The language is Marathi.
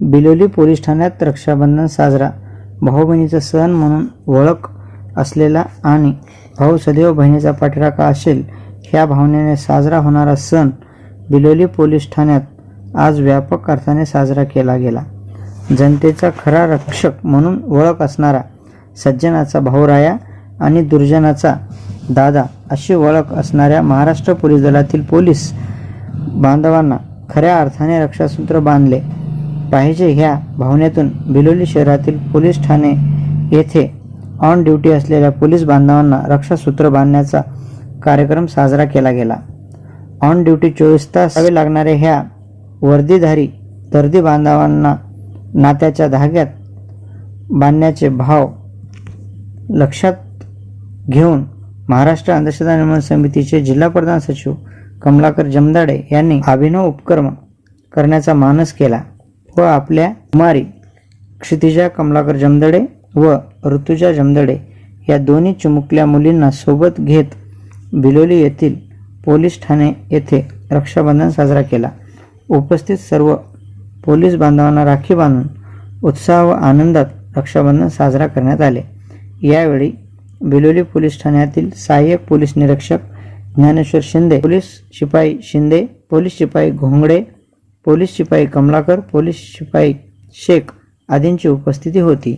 बिलोली पोलीस ठाण्यात रक्षाबंधन साजरा. भाऊ-बहिणीचा सण म्हणून ओळख असलेला आणि भाऊ सदैव बहिणीचा पाठराखा असेल ह्या भावनेने साजरा होणारा सण बिलोली पोलीस ठाण्यात आज व्यापक अर्थाने साजरा केला गेला. जनतेचा खरा रक्षक म्हणून ओळख असणारा सज्जनाचा भाऊराया आणि दुर्जनाचा दादा अशी ओळख असणाऱ्या महाराष्ट्र पोलीस दलातील पोलीस बांधवांना खऱ्या अर्थाने रक्षासूत्र बांधले. पाहिजे ह्या भावनेतून बिलोली शहरातील पोलीस ठाणे येथे ऑन ड्युटी असलेल्या पोलीस बांधवांना रक्षासूत्र बांधण्याचा कार्यक्रम साजरा केला गेला. ऑन ड्युटी चोवीस तास हवे लागणाऱ्या ह्या वर्दीधारी दर्दी बांधवांना नात्याच्या धाग्यात बांधण्याचे भाव लक्षात घेऊन महाराष्ट्र अंधश्रद्धा निर्माण समितीचे जिल्हा प्रधान सचिव कमलाकर जमदाडे यांनी अभिनव उपक्रम करण्याचा मानस केला. व आपल्या कुमारी क्षितिजा कमलाकर जमदडे व ऋतुजा जमदडे या दोन्ही चिमुकल्या मुलींना सोबत घेत बिलोली येथील पोलीस ठाणे येथे रक्षाबंधन साजरा केला. उपस्थित सर्व पोलीस बांधवांना राखी बांधून उत्साह व आनंदात रक्षाबंधन साजरा करण्यात आले. यावेळी बिलोली पोलीस ठाण्यातील सहाय्यक पोलीस निरीक्षक ज्ञानेश्वर शिंदे पोलीस शिपाई शिंदे पोलीस शिपाई घोंगडे पोलीस शिपाई कमलाकर पोलीस शिपाई शेख आदींची उपस्थिती होती.